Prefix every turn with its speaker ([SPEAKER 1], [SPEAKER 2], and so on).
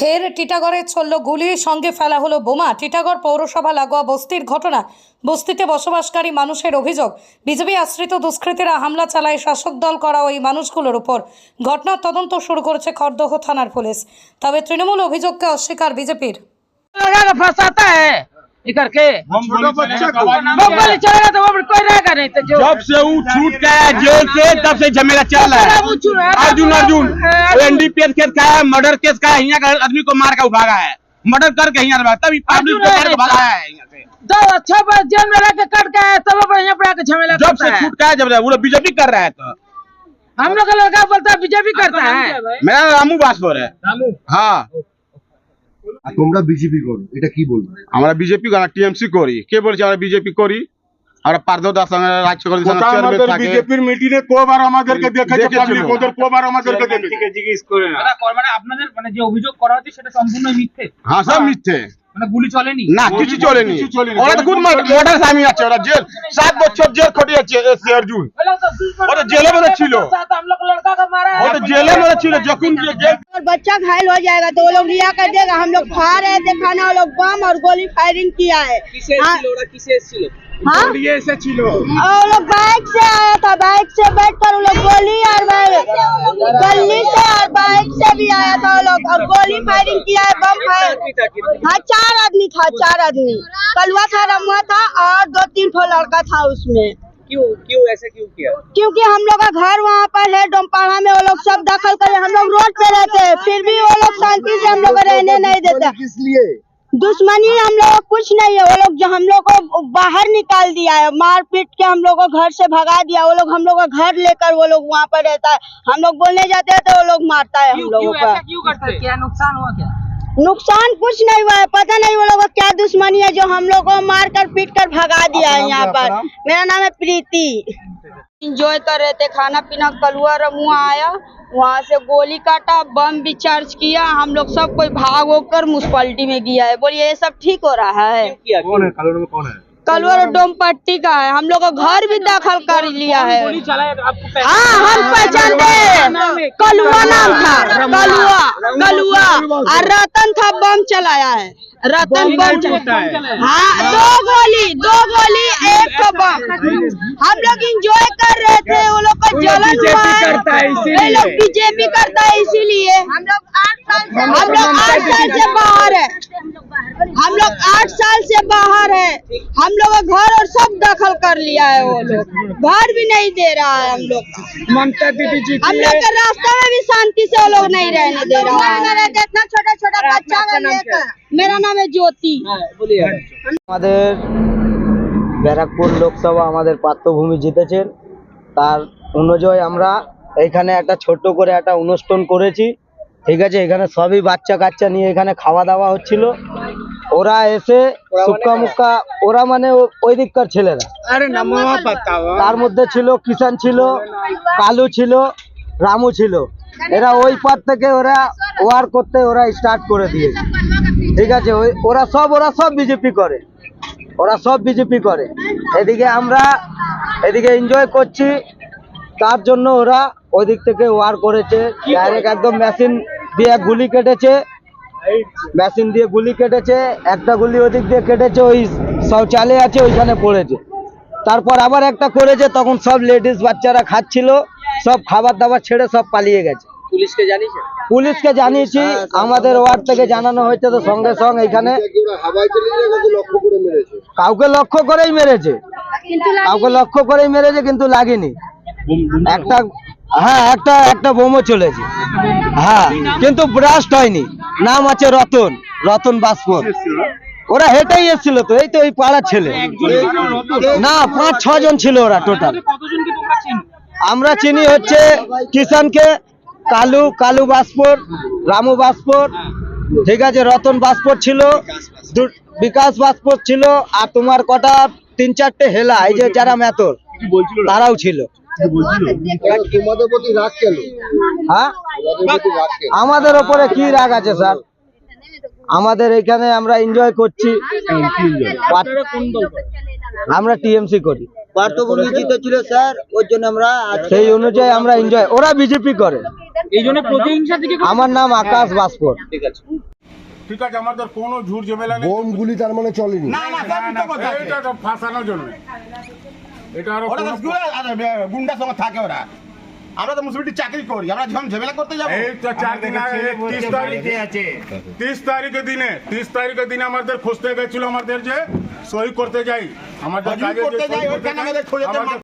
[SPEAKER 1] ফের টিটাগড়ে চলল গুলির সঙ্গে ফেলা হলো বোমা। টিটাগড় পৌরসভা লাগোয়া বস্তির ঘটনা, বস্তিতে বসবাসকারী মানুষের অভিযোগ। বিজেপি আশ্রিত দুষ্কৃতীরা হামলা চালায় শাসক দল করা ওই মানুষগুলোর উপর। ঘটনার তদন্ত শুরু করেছে খড়দহ থানার পুলিশ। তবে তৃণমূল অভিযোগকে অস্বীকার বিজেপির।
[SPEAKER 2] के।
[SPEAKER 3] को
[SPEAKER 2] वो चलेगा तो वो कोई रहेगा नहीं तो
[SPEAKER 3] जब से वो छूट गया है जेल से तब से झमेला चल रहा है। अर्जुन अर्जुन एनडीपीएस केस का है मर्डर केस का है यहाँ का आदमी को मार के भागा है। मर्डर करके यहाँ तभी पब्लिक को मार के भागा है यहाँ से।
[SPEAKER 2] दो अच्छा बार जेल में रह के कट के आया तब यहाँ पे आके झमेला
[SPEAKER 3] जब से छूट गया है जब वो बीजेपी कर रहा है तो।
[SPEAKER 2] हम लोग का लड़का बोलता है बीजेपी करता है।
[SPEAKER 3] मेरा रामू बासपुर है। हाँ।
[SPEAKER 4] আর তোমরা বিজেপি করো এটা কি বলব?
[SPEAKER 3] আমরা বিজেপি করি টিএমসি করি। কে বলছে আমরা বিজেপি করি? আমরা পার্থ দাস সঙ্গে রাজ্য করি
[SPEAKER 5] কোথা আমাদের বিজেপির মিটিংয়ে কবার আমাদেরকে দেখেছে পাবলিক ওদের কবার আমাদেরকে দেখেছে।
[SPEAKER 3] জিজ্ঞেস করে না।
[SPEAKER 6] মানে আপনাদের মানে যে অভিযোগ করা হচ্ছে সেটা সম্পূর্ণ মিথ্যে?
[SPEAKER 3] হ্যাঁ সব মিথ্যে।
[SPEAKER 6] মানে গুলি চলেনি?
[SPEAKER 3] না কিছু চলেনি। ওরা তো খুব মর্ডার স্বামী আছে ওরা জেল। সাত বছর জেল খটিয়েছে এসসি অর্জুন ওটা জেলে মধ্যে
[SPEAKER 7] और बच्चा घायल हो जाएगा तो वो लोग लिया कर देगा। हम लोग खा रहे थे खाना वो लोग बम और गोली फायरिंग किया है। हाँ।, हाँ। और लोग बाइक से आया था बाइक से बैठ कर वो लोग गोली और गली से और बाइक से भी आया था वो लोग। और गोली फायरिंग किया है बम फायर। हाँ चार आदमी था चार आदमी। कलवा था रमुआ था और दो तीन ठो लड़का था उसमें।
[SPEAKER 6] क्यों क्यों ऐसे क्यों किया?
[SPEAKER 7] क्योंकि हम लोग का घर वहाँ पर है डोमपाड़ा में वो लोग सब दखल करे हम लोग रोड पे रहते हैं फिर भी वो लोग शांति से हम लोग को रहने नहीं देते।
[SPEAKER 4] इसलिए
[SPEAKER 7] दुश्मनी हम लोग कुछ नहीं है वो लोग जो हम लोग को बाहर निकाल दिया है मार पीट के हम लोग को घर से भगा दिया वो लोग हम लोग का घर लेकर वो लोग वहाँ पर रहता है। हम लोग बोलने जाते हैं तो वो लोग मारता है हम लोगों का।
[SPEAKER 6] ऐसा क्यों करते क्या नुकसान हुआ क्या?
[SPEAKER 7] नुकसान कुछ नहीं हुआ है पता नहीं वो लोग क्या दुश्मनी है जो हम लोग को मार कर पीट कर भगा दिया है यहाँ पर। मेरा नाम है प्रीति। इंजॉय कर रहे थे खाना पीना कलुआ रमुआ आया वहाँ से गोली काटा बम भी चार्ज किया हम लोग सब कोई भाग होकर म्यूनसिपालिटी में गया है। बोलिए ये सब ठीक हो रहा है।
[SPEAKER 5] कौन है? कॉलोनी में कौन है?
[SPEAKER 7] कलुआ डोम पट्टी का है। हम लोग का घर भी दखल कर लिया है। हाँ हम पहचानते हैं। कलुआ नाम था। कलुआ कलुआ और रतन था बम चलाया है। रतन बम चलाया हाँ। दो गोली दो गोली एक तो बम। हम लोग इंजॉय कर रहे थे वो लोग का जलन हुआ है। ये लोग बीजेपी करता है इसीलिए। हम लोग आठ साल से हम लोग आठ साल से बाहर है। हम लोग आठ साल से बाहर है हम लोग का घर और सब दखल कर लिया है वो लोग घर भी नहीं दे रहा है हम लोग को।
[SPEAKER 2] ममता दीदी जी
[SPEAKER 7] हम लोग के रास्ता में भी शांति से वो लोग नहीं रहने दे रहा है इतना छोटा छोटा बच्चा को लेकर मेरा नाम है ज्योति
[SPEAKER 8] আমাদের ব্যারাকপুর লোকসভা আমাদের পাত্রভূমি জিতেছেন তার অনুযায়ী আমরা এখানে একটা ছোট্ট করে একটা অনুষ্ঠান করেছি ঠিক আছে এখানে সবই বাচ্চা কাচ্চা নিয়ে এখানে খাওয়া দাওয়া হচ্ছিল। ওরা এসে সুক্কা মুক্কা ওরা মানে ওই দিককার ছেলেরা। তার মধ্যে ছিল কিষান ছিল কালু ছিল রামু ছিল। এরা ওই পার থেকে ওরা ওয়ার করতে ওরা স্টার্ট করে দিয়েছে। ঠিক আছে ওই ওরা সব ওরা সব বিজেপি করে। ওরা সব বিজেপি করে। এদিকে আমরা এদিকে এনজয় করছি। তার জন্য ওরা ওই দিক থেকে ওয়ার করেছে। ডাইরেক্ট একদম মেশিন দিয়ে গুলি কেটেছে। মেশিন দিয়ে গুলি কেটেছে। একটা গুলি ওদিক দিয়ে কেটেছে ওই শৌচালয় আছে ওইখানে পড়েছে। তারপর আবার একটা করেছে তখন সব লেডিস বাচ্চারা খাচ্ছিল সব খাবার দাবার ছেড়ে সব পালিয়ে গেছে।
[SPEAKER 6] পুলিশকে
[SPEAKER 8] পুলিশকে জানিয়েছি আমাদের ওয়ার্ড থেকে জানানো হয়েছে তো সঙ্গে সঙ্গে এখানে।
[SPEAKER 4] কি ওরা হাওয়ায় চলে যায় নাকি লক্ষ্য করে মেরেছে।
[SPEAKER 8] কাউকে লক্ষ্য করেই মেরেছে কাউকে লক্ষ্য করেই মেরেছে কিন্তু লাগেনি। একটা হ্যাঁ একটা একটা বোমও চলেছে হ্যাঁ কিন্তু ব্রাস্ট হয়নি। নাম আছে রতন রতন বাসপর। ওরা হেঁটেই এসেছিল তো, এই তো ওই পাড়ার ছেলে। না, পাঁচ ছ জন ছিল ওরা টোটাল আমরা চিনি হচ্ছে কিষানকে, কালু কালু বাসপর, রামু বাসপর, ঠিক আছে, রতন বাসপর ছিল বিকাশ বাসপর ছিল, আর তোমার কটা, তিন, চারটে হেলা, এই যে যারা মেতর তারাও ছিল।
[SPEAKER 4] তোমাদের প্রতি রাগ কেন?
[SPEAKER 8] হ্যাঁ? আমাদের ওপরে কি রাগ আছে স্যার? আমাদের এখানে আমরা এনজয় করছি। আমরা টিএমসি করি। পার্থভূমি জিতেছিল স্যার ওর জন্য আমরা সেই অনুযায়ী আমরা এনজয় ওরা বিজেপি করে।
[SPEAKER 6] এই জন্য
[SPEAKER 8] আমার নাম আকাশ বাসপর
[SPEAKER 5] ঠিক আছে। আমাদের কোনো ঝুট ঝামেলা নেই।
[SPEAKER 4] বোম গুলি তার মানে চলেনি।
[SPEAKER 3] না না।
[SPEAKER 5] এটা ফাঁসানোর জন্য। এটা আরও
[SPEAKER 3] ওরা তো
[SPEAKER 5] কোনো-
[SPEAKER 3] গুন্ডা- আরে, সঙ্গে থাকে ওরা। আমরা তো মুসলিমটি চাকরি করি আমরা যখন ঝামেলা করতে যাব।
[SPEAKER 5] এই তো চার দিন আগে তিরিশ তারিখে আছে। তিরিশ তারিখের দিনে তিরিশ তারিখের দিনে আমাদের খুঁজতে গেছিল আমাদের যে সই করতে যাই। আমাদের কাজে
[SPEAKER 3] করতে যাই, ওইখানে
[SPEAKER 5] যাই,
[SPEAKER 3] আমাদের খোঁজাতে
[SPEAKER 5] আমাদের